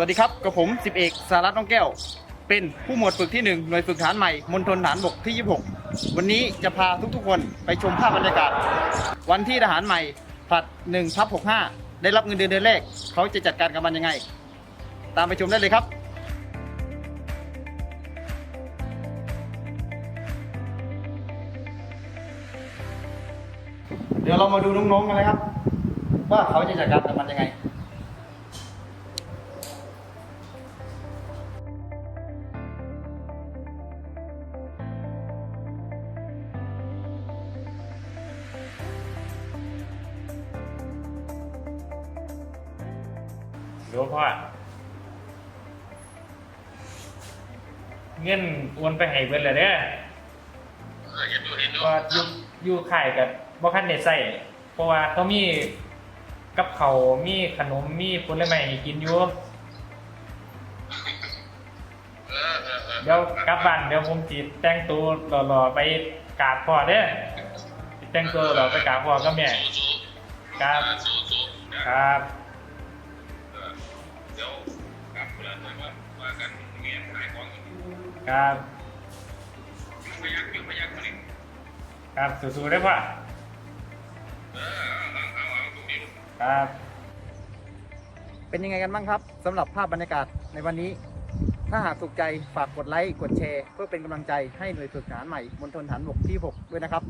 วัสดีครับกับผมสิบเอกสารัตน์น้องแก้ว เป็นผู้หมวดฝึกที่ 1 หน่วยฝึกฐานใหม่มณฑลฐานบกที่ 26 วันนี้จะพาทุกๆคนไปชมภาพบรรยากาศ วันที่ทหารใหม่ผลัด1ทับ65 ได้รับเงินเดือนเดือนแรก เขาจะจัดการกับมันยังไง ตามไปชมได้เลยครับเดี๋ยวเรามาดูน้องๆกันนะครับ ว่าเขาจะจัดการกับมันยังไง ดี๋ยวพ่อ เงินโอนไปให้เบิดแล้วเด้อเออเห็นดูเห็นดูว่าอยู่อยู่ขายกับบ่คันได้ใส่เพราะว่าเขามีกับเขาวมีขนมมีผลไม้ให้กินอยู่ เออเออเออเดี๋ยวกลับบ้านเดี๋ยวผมสิแต่งตัวหล่อๆไปกราบพ่อเด้อสิแต่งตัวหล่อไปกราบพ่อกับแม่สู้ครับ สู้สู้ ครับเออเดี๋ยวกลับคนละหน่อยว่าว่ากันเมียขายของกันครับยุ่งไม่ยักยุ่งไม่ยักมาเลยครับสู้ๆได้อพ่อเออเอาเอาเอาตรงนี้ครับ เป็นยังไงกันบ้างครับสำหรับภาพบรรยากาศในวันนี้ ถ้าหากถูกใจฝากกดไลค์กดแชร์ เพื่อเป็นกำลังใจให้หน่วยฝึกทหารใหม่มณฑลฐานบกที่ 6 ด้วยนะครับ